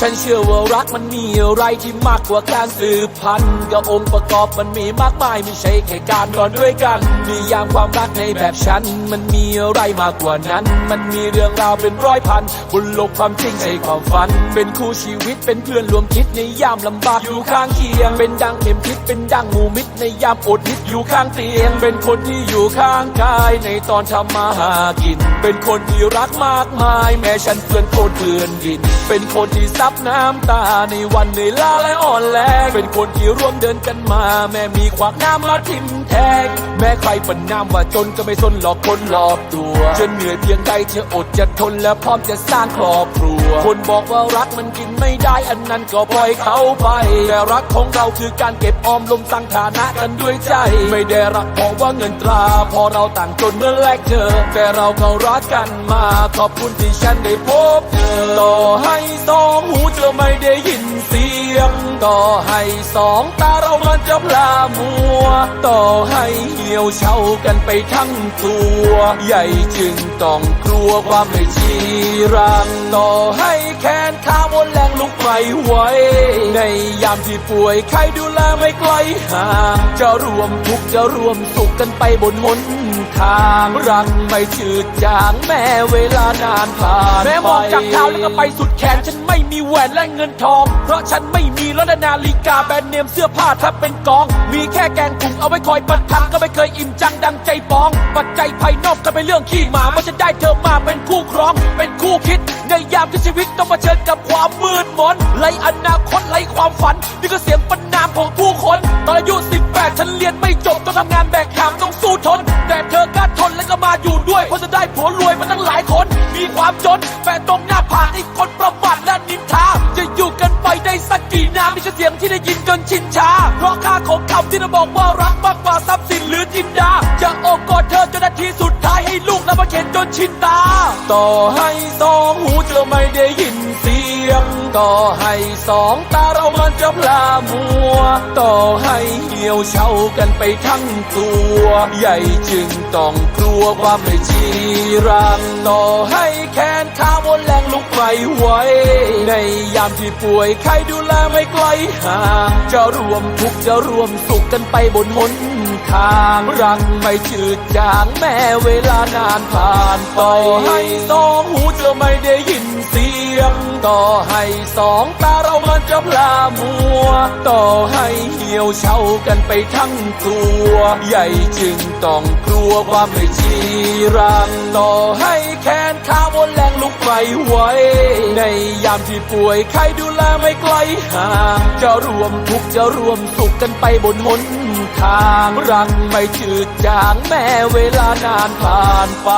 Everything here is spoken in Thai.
ฉันเชื่อว่ารักมันมีอะไรที่มากกว่าการสืบพันธุ์ก็องค์ประกอบมันมีมากมายไม่ใช่แค่การนอนด้วยกันนิยามความรักในแบบฉัน มันมีอะไรมากกว่านั้น มันมีเรื่องราวเป็นร้อยพันบนโลกความจริงใช่ความฝัน เป็นคู่ชีวิตเป็นเพื่อนรวมคิดในยามลำบากอยู่ข้างเคียง เป็นดังเข็มทิศเป็นดังหมูมิตรในยามอดฮิตอยู่ข้างเตียง เป็นคนที่อยู่ข้างกายในตอนทำมาหากิน เป็นคนที่รักมากมาย แม้ฉันเพื่อนโคตรเพื่อนดิน เป็นคนที่ับน้ำตาในวันเหนื่อยล้าและอ่อนแรงเป็นคนที่ร่วมเดินกันมา แม้มีขวากน้ำมาทิ่มแทง แม้ใครปันน้ำว่าจนก็ไม่สนหลอกคนหลอกตัวจะเหนื่อยเพียงใดจะอดจะทนและพร้อมจะสร้างครอบครัว คนบอกว่ารักมันกินไม่ได้อันนั้นก็ปล่อยเขาไปแต่รักของเราคือการเก็บออมลมตั้งฐานะกันด้วยใจ ไม่ได้รักเพราะว่าเงินตรา พอเราต่างจนเมื่อแรกเจอ แต่เราก็รักกันมา ขอบคุณที่ฉันได้พบเธอต่อให้สองหูจ 오지. ไม่ได้ยินเสียง ต่อให้สองตาเรามันจะพลามัว ต่อให้เหี่ยวเฉากันไปทั้งตัว ใหญ่จึงต้องกลัวความไม่ชีรัง ต่อให้แขนขาหมดแรงลุกไม่ไหวในยามที่ป่วยใครดูแลไม่ไกลห่างจะรวมทุกจะรวมสุขกันไปบนหนทางรักไม่จืดจางแม้เวลานานผ่านแม้มองจากเท้าแล้วก็ไปสุดแขนฉันไม่มีแหวนและเงินทอง เพราะฉันไม่มีรถนาฬิกาแบรนด์เนมเสื้อผ้าถ้าเป็นกอง มีแค่แกงถุงเอาไว้คอยประทังก็ไม่เคยอิ่มจังดังใจปอง ปัจจัยภายนอกก็เป็นเรื่องขี้หมาเมื่อฉันได้เธอมาเป็นคู่ครอง เป็นคู่คิด ในยามที่ชีวิตต้องเผชิญกับความมืดมนไรอนาคตไรความฝัน นี่ก็เสียงประนามของผู้คนตอนอายุ18ฉันเรียนไม่จบต้องทำงานแบกหามต้องสู้ทน แต่เธอกล้าทนและก็มาอยู่ด้วยเพราะจะได้ผัวรวยมาตั้งหลายคน มีความจนแฝงตรงหน้าผากให้คน งที่ได้ยินจนชินชา เพราะค่าของคำที่เราบอกว่ารักมากกว่าทรัพย์สินหรือจินดาจะโอบกอดเธอจนนาทีสุดท้ายให้ลูกแล้วมาเข็นจนชินตา ต่อให้สองหูจะไม่ได้ยินเสียง ต่อให้สองตาเรามันจะพลามัว ต่อให้เหี่ยวเฉากันไปทั้งตัว ใหญ่จึงต้องกลัวความไม่ชีรังต่อให้แขนขาหมดแรงลุกไม่ไหว ในยามที่ป่วยใครดูแลไม่ไกลห่างจะรวมทุกจะรวมสุขกันไปบนหนทางรักไม่จืดจางแม้เวลานานผ่านไปต่อให้สองหูจะไม่ได้ยินเสียง ต่อให้สองตา เรามันจะพลามัว ต่อให้เหี่ยวเฉากันไปทั้งตัว ใหญ่จึงต้องกลัวความไม่ชีรัง ต่อให้แขนขาหมดแรงลุกไม่ไวในยามที่ป่วยใครดูแลไม่ไกลห่างจะรวมทุกจะรวมสุขกันไปบนหนทางรักไม่จืดจางแม้เวลานานผ่านไป